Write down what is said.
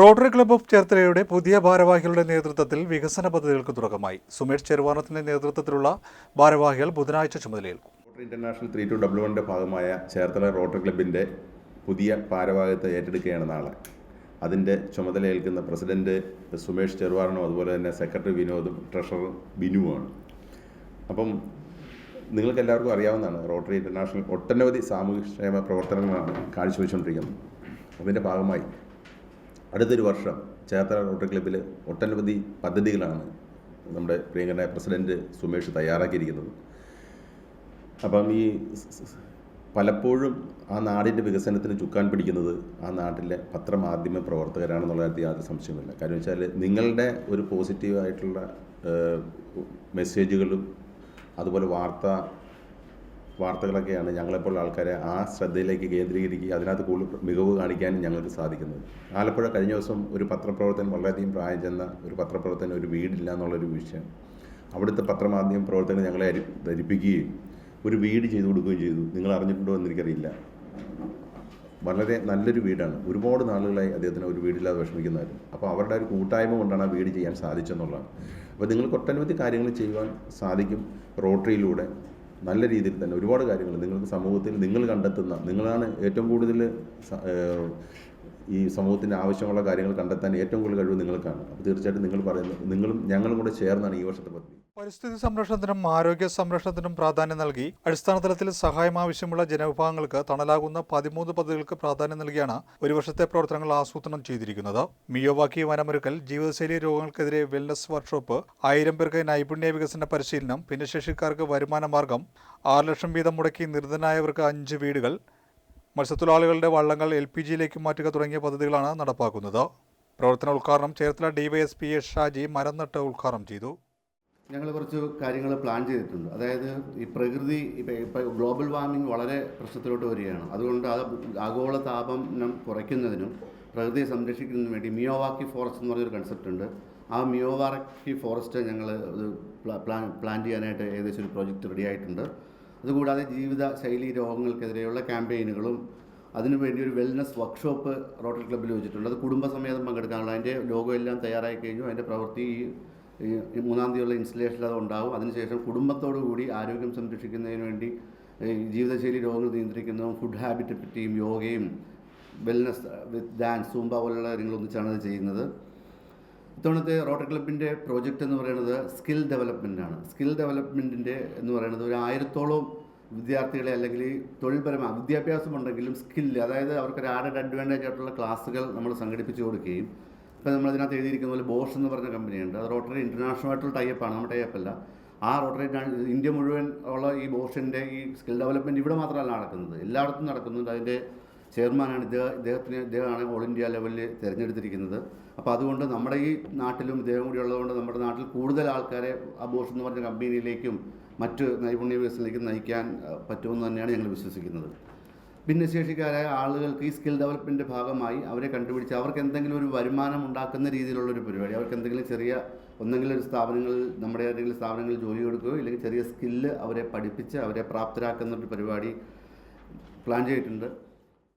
Rotary club of ചേർത്തലയുടെ പുതിയ ഭാരവാഹികളുടെ നേതൃത്വത്തിൽ വികസന പദ്ധതികൾക്ക് തുടക്കമായി. സുമേഷ് ചെറുവാനത്തിന്റെ നേതൃത്വത്തിലുള്ള ഭാരവാഹികൾ ബുധനാഴ്ച ചുമതലയേൽക്കും. Rotary International three two W വണ്ണിന്റെ ഭാഗമായ ചേർത്തല റോട്ടറി ക്ലബിന്റെ പുതിയ ഭാരവാഹിത്വം ഏറ്റെടുക്കുകയാണ് നാളെ. അതിന്റെ ചുമതലയേൽക്കുന്ന പ്രസിഡന്റ് സുമേഷ് ചെറുവാറിനും അതുപോലെ തന്നെ സെക്രട്ടറി വിനോദും ട്രഷറർ ബിനുവുമാണ്. അപ്പം നിങ്ങൾക്ക് എല്ലാവർക്കും അറിയാവുന്നതാണ് റോട്ടറി ഇന്റർനാഷണൽ ഒട്ടനവധി സാമൂഹ്യക്ഷേമ പ്രവർത്തനങ്ങളാണ് കാഴ്ചവെച്ചുകൊണ്ടിരിക്കുന്നത്. അതിന്റെ ഭാഗമായി അടുത്തൊരു വർഷം ചേർത്തല റോട്ടറി ക്ലബ്ബിൽ ഒട്ടനവധി പദ്ധതികളാണ് നമ്മുടെ പ്രിയങ്കരനായ പ്രസിഡന്റ് സുമേഷ് തയ്യാറാക്കിയിരിക്കുന്നത്. അപ്പം ഈ പലപ്പോഴും ആ നാടിന്റെ വികസനത്തിന് ചുക്കാൻ പിടിക്കുന്നത് ആ നാട്ടിലെ പത്രമാധ്യമ പ്രവർത്തകരാണെന്നുള്ള കാര്യത്തിൽ യാതൊരു സംശയമില്ല കാര്യം വെച്ചാൽ നിങ്ങളുടെ ഒരു പോസിറ്റീവായിട്ടുള്ള മെസ്സേജുകളും അതുപോലെ വാർത്ത വാർത്തകളൊക്കെയാണ് ഞങ്ങളെപ്പോലുള്ള ആൾക്കാരെ ആ ശ്രദ്ധയിലേക്ക് കേന്ദ്രീകരിക്കുക അതിനകത്ത് കൂടുതൽ മികവ് കാണിക്കാനും ഞങ്ങൾക്ക് സാധിക്കുന്നത്. ആലപ്പുഴ കഴിഞ്ഞ ദിവസം ഒരു പത്രപ്രവർത്തകൻ വളരെയധികം പ്രായം ചെന്ന ഒരു പത്രപ്രവർത്തകൻ ഒരു വീടില്ല എന്നുള്ളൊരു വിഷയം. അവിടുത്തെ പത്രമാധ്യമ പ്രവർത്തകർ ഞങ്ങളെ ധരിപ്പിക്കുകയും ഒരു വീട് ചെയ്തു കൊടുക്കുകയും ചെയ്തു. നിങ്ങൾ അറിഞ്ഞിട്ടുണ്ടോ എന്ന് എനിക്കറിയില്ല. വളരെ നല്ലൊരു വീടാണ്. ഒരുപാട് നാളുകളായി അദ്ദേഹത്തിന് ഒരു വീടില്ലാതെ വിഷമിക്കുന്നതായിരുന്നു അപ്പോൾ അവരുടെ ഒരു കൂട്ടായ്മ കൊണ്ടാണ് ആ വീട് ചെയ്യാൻ സാധിച്ചെന്നുള്ളതാണ്. അപ്പോൾ നിങ്ങൾക്ക് ഒട്ടനവധി കാര്യങ്ങൾ ചെയ്യുവാൻ സാധിക്കും റോട്ടറിയിലൂടെ. നല്ല രീതിയിൽ തന്നെ ഒരുപാട് കാര്യങ്ങൾ നിങ്ങൾക്ക് സമൂഹത്തിൽ നിങ്ങൾ കണ്ടെത്തുന്ന നിങ്ങളാണ് ഏറ്റവും കൂടുതൽ ഈ സമൂഹത്തിന്റെ ആവശ്യമുള്ള കാര്യങ്ങൾ കണ്ടെത്താൻ ഏറ്റവും കൂടുതൽ കഴിവ് നിങ്ങൾക്കാണ്. അപ്പോൾ തീർച്ചയായിട്ടും നിങ്ങൾ പറയുന്നത് നിങ്ങളും ഞങ്ങളും കൂടെ ചേർന്നാണ് ഈ വർഷത്തെ പദ്ധതി. പരിസ്ഥിതി സംരക്ഷണത്തിനും ആരോഗ്യ സംരക്ഷണത്തിനും പ്രാധാന്യം നൽകി അടിസ്ഥാന തലത്തിൽ സഹായം ആവശ്യമുള്ള ജനവിഭാഗങ്ങൾക്ക് തണലാകുന്ന പതിമൂന്ന് പദ്ധതികൾക്ക് പ്രാധാന്യം നൽകിയാണ് ഒരു വർഷത്തെ പ്രവർത്തനങ്ങൾ ആസൂത്രണം ചെയ്തിരിക്കുന്നത്. മിയോവാക്കി വനമൊരുക്കൽ ജീവിതശൈലി രോഗങ്ങൾക്കെതിരെ വെൽനസ് വർക്ക്ഷോപ്പ് ആയിരം പേർക്ക് നൈപുണ്യ വികസന പരിശീലനം ഭിന്നശേഷിക്കാർക്ക് വരുമാന മാർഗം ആറ് ലക്ഷം വീതം മുടക്കി നിർധനായവർക്ക് അഞ്ച് വീടുകൾ മത്സ്യത്തൊഴിലാളികളുടെ വള്ളങ്ങൾ എൽ പി ജിയിലേക്ക് മാറ്റുക തുടങ്ങിയ പദ്ധതികളാണ് നടപ്പാക്കുന്നത്. പ്രവർത്തന ഉദ്ഘാടനം ചേർത്തല ഡിവൈഎസ്പി എസ് ഷാജി മരം നട്ട് ഉദ്ഘാടനം ചെയ്തു. ഞങ്ങൾ കുറച്ച് കാര്യങ്ങൾ പ്ലാൻ ചെയ്തിട്ടുണ്ട്. അതായത് ഈ പ്രകൃതി ഇപ്പം ഗ്ലോബൽ വാർമിംഗ് വളരെ പ്രശ്നത്തിലോട്ട് വരികയാണ്. അതുകൊണ്ട് അത് ആഗോള താപനം കുറയ്ക്കുന്നതിനും പ്രകൃതിയെ സംരക്ഷിക്കുന്നതിനും വേണ്ടി മിയോവാക്കി ഫോറസ്റ്റ് എന്ന് പറഞ്ഞൊരു കൺസെപ്റ്റ് ഉണ്ട്. ആ മിയോവാക്കി ഫോറസ്റ്റ് ഞങ്ങൾ പ്ലാൻ പ്ലാൻ ചെയ്യാനായിട്ട് ഏകദേശം ഒരു പ്രോജക്റ്റ് റെഡി ആയിട്ടുണ്ട്. അതുകൂടാതെ ജീവിത ശൈലി രോഗങ്ങൾക്കെതിരെയുള്ള ക്യാമ്പയിനുകളും അതിനുവേണ്ടി ഒരു വെൽനസ് വർക്ക്ഷോപ്പ് റോട്ടറി ക്ലബ്ബിൽ വെച്ചിട്ടുണ്ട്. അത് കുടുംബസമേതം പങ്കെടുക്കാനുള്ള അതിന്റെ ലോഗോ എല്ലാം തയ്യാറായി കഴിഞ്ഞു. അതിന്റെ പ്രവൃത്തി ഈ മൂന്നാം തീയതി ഉള്ള ഇൻസ്റ്റലേഷനിൽ അത് ഉണ്ടാവും അതിനുശേഷം കുടുംബത്തോടു കൂടി ആരോഗ്യം സംരക്ഷിക്കുന്നതിന് വേണ്ടി ജീവിതശൈലി രോഗങ്ങൾ നിയന്ത്രിക്കുന്നതും ഫുഡ് ഹാബിറ്റ് പറ്റിയും യോഗയും വെൽനസ് വിത്ത് ഡാൻസ് സൂമ്പ പോലുള്ള കാര്യങ്ങൾ ഒന്നിച്ചാണ് അത് ചെയ്യുന്നത്. ഇത്തവണത്തെ റോട്ടറി ക്ലബിന്റെ പ്രോജക്റ്റ് എന്ന് പറയുന്നത് സ്കിൽ ഡെവലപ്മെന്റ് ആണ്. സ്കിൽ ഡെവലപ്മെന്റിന്റെ എന്ന് പറയുന്നത് ഒരു ആയിരത്തോളം വിദ്യാർത്ഥികളെ അല്ലെങ്കിൽ തൊഴിൽപരമായ വിദ്യാഭ്യാസം ഉണ്ടെങ്കിലും സ്കില്ല് അതായത് അവർക്ക് ഒരു ആഡഡ് അഡ്വാന്റേജ് ആയിട്ടുള്ള ക്ലാസ്സുകൾ നമ്മൾ സംഘടിപ്പിച്ച് കൊടുക്കുകയും ഇപ്പോൾ നമ്മൾ ഇതിനകത്ത് എഴുതിയിരിക്കുന്ന പോലെ ബോഷ് എന്ന് പറഞ്ഞ കമ്പനിയുണ്ട് അത് റോട്ടറി ഇന്റർനാഷണൽ ആയിട്ടുള്ള ടൈപ്പാണ് നമ്മുടെ ടൈപ്പല്ല ആ റോട്ടറി ഇന്ത്യ മുഴുവൻ ഉള്ള ഈ ബോഷിന്റെ ഈ സ്കിൽ ഡെവലപ്മെന്റ് ഇവിടെ മാത്രമല്ല നടക്കുന്നത്. എല്ലായിടത്തും നടക്കുന്നുണ്ട്. അതിന്റെ ചെയർമാനാണ് ഇദ്ദേഹം ഇദ്ദേഹത്തിന് ഇദ്ദേഹമാണ് ഓൾ ഇന്ത്യ ലെവലിൽ തിരഞ്ഞെടുത്തിരിക്കുന്നത്. അപ്പോൾ അതുകൊണ്ട് നമ്മുടെ ഈ നാട്ടിലും ഇദ്ദേഹം കൂടി ഉള്ളതുകൊണ്ട് നമ്മുടെ നാട്ടിൽ കൂടുതൽ ആൾക്കാരെ ആ ബോഷ് എന്ന് പറഞ്ഞ കമ്പനിയിലേക്കും മറ്റ് നൈപുണ്യ വികസനത്തിലേക്കും നയിക്കാൻ പറ്റുമെന്ന് തന്നെയാണ് ഞങ്ങൾ വിശ്വസിക്കുന്നത്. ഭിന്നശേഷിക്കാരായ ആളുകൾക്ക് ഈ സ്കിൽ ഡെവലപ്മെന്റ് ഭാഗമായി അവരെ കണ്ടുപിടിച്ച് അവർക്ക് എന്തെങ്കിലും ഒരു വരുമാനം ഉണ്ടാക്കുന്ന രീതിയിലുള്ളൊരു പരിപാടി അവർക്ക് എന്തെങ്കിലും ചെറിയ ഒന്നെങ്കിലും ഒരു സ്ഥാപനങ്ങളിൽ നമ്മുടെ ഏതെങ്കിലും സ്ഥാപനങ്ങളിൽ ജോലി കൊടുക്കുകയോ ഇല്ലെങ്കിൽ ചെറിയ സ്കില്ല് അവരെ പഠിപ്പിച്ച് അവരെ പ്രാപ്തരാക്കുന്ന ഒരു പരിപാടി പ്ലാൻ ചെയ്തിട്ടുണ്ട്.